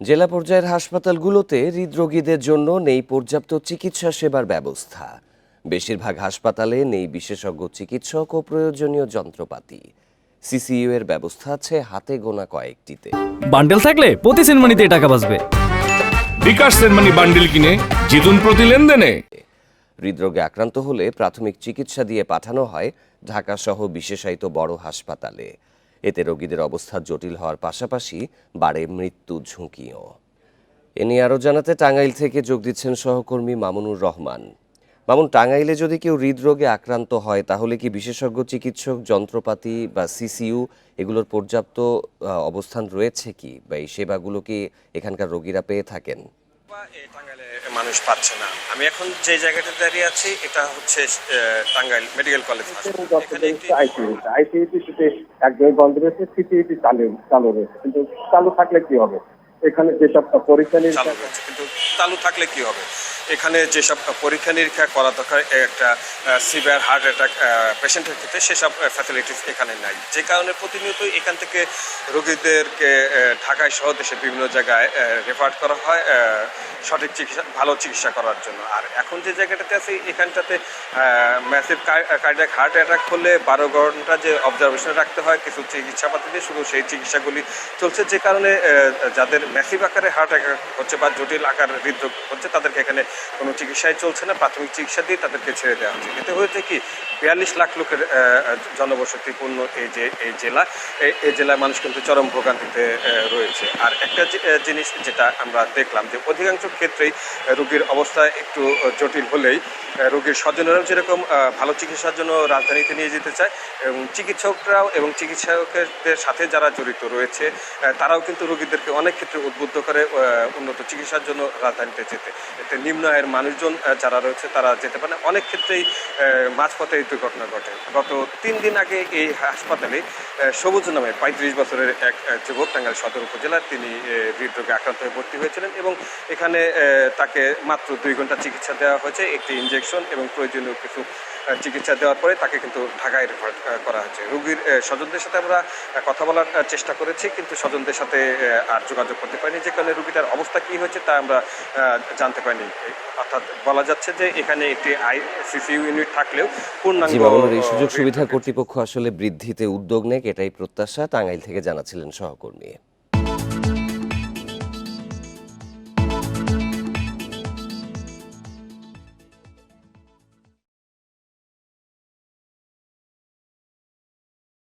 জেলা পর্যায়ের হাসপাতালগুলোতে হৃদরোগীদের জন্য নেই পর্যাপ্ত চিকিৎসা সেবার ব্যবস্থা। বেশিরভাগ হাসপাতালে নেই বিশেষজ্ঞ চিকিৎসক ও প্রয়োজনীয় যন্ত্রপাতি। সিসিইউ এর ব্যবস্থা আছে হাতে গোনা কয়েকটিতে। বান্ডেল থাকলে প্রতি সেনমানিতে টাকা বাঁচবে। বিকাশ সেনমানি বান্ডিল কিনে জিতুন প্রতি লেনদেনে। হৃদরোগে আক্রান্ত হলে প্রাথমিক চিকিৎসা দিয়ে পাঠানো হয় ঢাকা সহ বিশেষায়িত বড় হাসপাতালে। এতে রোগীদের অবস্থা জটিল হওয়ার পাশাপাশি বাড়ে মৃত্যু ঝুঁকিও। এ নিয়ে আরও জানাতে টাঙ্গাইল থেকে যোগ দিচ্ছেন সহকর্মী মামুনুর রহমান। মামুন, টাঙ্গাইলে যদি কেউ হৃদরোগে আক্রান্ত হয়, তাহলে কি বিশেষজ্ঞ, চিকিৎসক, যন্ত্রপাতি বা সিসিইউ এগুলোর পর্যাপ্ত অবস্থান রয়েছে কি? বা এই সেবাগুলো কি এখানকার রোগীরা পেয়ে থাকেন? বা টাঙ্গাইলে মানুষ পাচ্ছে না। আমি এখন যে জায়গাটা দাঁড়িয়ে আছি এটা হচ্ছে টাঙ্গাইল মেডিকেল কলেজ আইসিইউটি শুধু একদমই বন্ধ রয়েছে সিটিইউটি চালু চালু রয়েছে। কিন্তু চালু থাকলে কি হবে? এখানে যেসব পরীক্ষা নিয়ে নিরীক্ষা কিন্তু চালু থাকলে কি হবে? এখানে যেসব পরীক্ষা নিরীক্ষা করা দরকার একটা সিভিয়ার হার্ট অ্যাটাক পেশেন্টের ক্ষেত্রে সেসব ফ্যাসিলিটিস এখানে নাই। যে কারণে প্রতিনিয়ত এখান থেকে রোগীদেরকে ঢাকায় সহ দেশের বিভিন্ন জায়গায় রেফার করা হয় সঠিক চিকিৎসা, ভালো চিকিৎসা করার জন্য। আর এখন যে জায়গাটাতে আছে, এখানটাতে ম্যাসিভ কার্ডিয়াক হার্ট অ্যাটাক হলে বারো ঘণ্টা যে অবজারভেশনে রাখতে হয়, কিছু চিকিৎসাপাতি দিয়ে শুধু সেই চিকিৎসাগুলি চলছে। যে কারণে যাদের ম্যাসিভ আকারে হার্ট অ্যাটাক হচ্ছে বা জটিল আকার হৃদরোগ হচ্ছে, তাদেরকে এখানে কোনো চিকিৎসাই চলছে না, প্রাথমিক চিকিৎসা দিয়ে তাদেরকে ছেড়ে দেওয়া হচ্ছে। এতে হয়েছে কি, বিয়াল্লিশ লাখ লোকের জনবসতিপূর্ণ এই যে, এই জেলা এই- জেলায় মানুষ কিন্তু চরম ভোগান্তিতে রয়েছে। আর একটা জিনিস যেটা আমরা দেখলাম যে, অধিকাংশ ক্ষেত্রেই রোগীর অবস্থা একটু জটিল হলেই রোগীর স্বজনেরাও যেরকম ভালো চিকিৎসার জন্য রাজধানীতে নিয়ে যেতে চায়, এবং চিকিৎসকরাও এবং চিকিৎসকদের সাথে যারা জড়িত রয়েছে তারাও কিন্তু রোগীদেরকে অনেক ক্ষেত্রে উদ্বুদ্ধ করে উন্নত চিকিৎসার জন্য রাজধানীতে যেতে। এতে নিম্ন আয়ের মানুষজন যারা রয়েছে, তারা যেতে পারে। অনেক ক্ষেত্রেই মাঝপথে এই দুর্ঘটনা ঘটে। গত তিন দিন আগে এই হাসপাতালে সবুজ নামে পঁয়ত্রিশ বছরের এক যুবক টাঙ্গাইল সদর উপজেলার তিনি হৃদরোগে আক্রান্ত হয়ে ভর্তি হয়েছিলেন এবং এখানে তাকে মাত্র দুই ঘণ্টা চিকিৎসা দেওয়া হয়েছে, একটি ইঞ্জেকশন এবং প্রয়োজনীয় কিছু চিকিৎসা দেওয়ার পরে তাকে কিন্তু ঢাকায় রেফার করা হয়েছে। রোগীর স্বজনদের সাথে আমরা কথা বলার চেষ্টা করেছি কিন্তু স্বজনদের সাথে আর যোগাযোগ করতে পারিনি। যে কারণে রুগীটার অবস্থা কি হয়েছে তা আমরা জানতে পারিনি। অর্থাৎ বলা যাচ্ছে যে এখানে একটি আই সিসিইউ ইউনিট থাকলেও পূর্ণাঙ্গ এই সুযোগ সুবিধা কর্তৃপক্ষ আসলে বৃদ্ধিতে উদ্যোগ নেক এটাই প্রত্যাশা টাঙ্গাইল থেকে জানাচ্ছিলেন সহকর্মী।